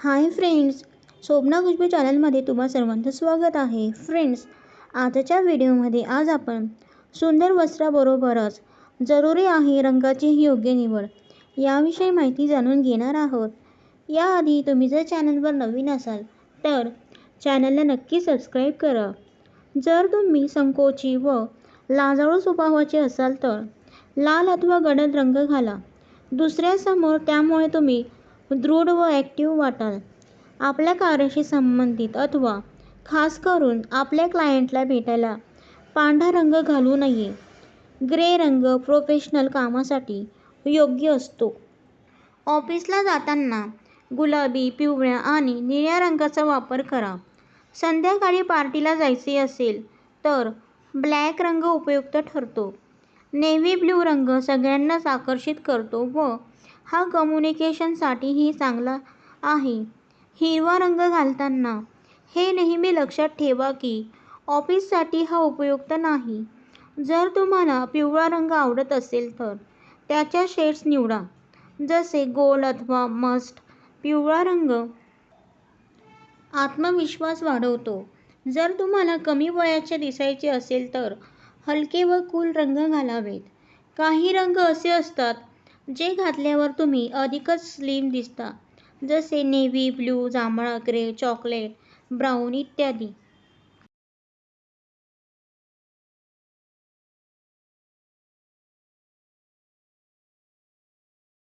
Hi friends Shobhana Khushboo चॅनलमध्ये तुम्हा सर्वांचं स्वागत आहे. फ्रेंड्स आजच्या व्हिडिओमध्ये आज आपण सुंदर वस्त्राबरोबरच जरुरी आहे रंगाची योग्य निवड याविषयी माहिती जाणून घेणार आहोत. याआधी तुम्ही जर चॅनलवर नवीन असाल तर चॅनलला नक्की सबस्क्राईब करा. जर तुम्ही संकोची व लाजाळू स्वभावाचे असाल तर लाल अथवा गडद रंग घाला. दुसऱ्यासमोर त्यामुळे तुम्ही दृढ व ॲक्टिव्ह वाटाल आपल्या कार्याशी संबंधित अथवा खास करून आपल्या क्लायंटला भेटायला पांढरा रंग घालू नये. ग्रे रंग प्रोफेशनल कामासाठी योग्य असतो. ऑफिसला जाताना गुलाबी पिवळ्या आणि निळ्या रंगाचा वापर करा. संध्याकाळी पार्टीला जायचे असेल तर ब्लॅक रंग उपयुक्त ठरतो. नेव्ही ब्ल्यू रंग सगळ्यांनाच आकर्षित करतो व हा कम्युनिकेशनसाठीही चांगला आहे. हिरवा रंग घालताना हे नेहमी लक्षात ठेवा की ऑफिससाठी हा उपयुक्त नाही. जर तुम्हाला पिवळा रंग आवडत असेल तर त्याच्या शेड्स निवडा. जसे गोल अथवा मस्ट पिवळा रंग. आत्मविश्वास वाढवतो. जर तुम्हाला कमी वयाचे दिसायचे असेल तर हलके व कूल रंग घालावेत. काही रंग असे असतात जे घातल्यावर तुम्ही अधिकच स्लिम दिसता. जसे नेव्ही ब्लू जांभळा ग्रे चॉकलेट ब्राऊन इत्यादी.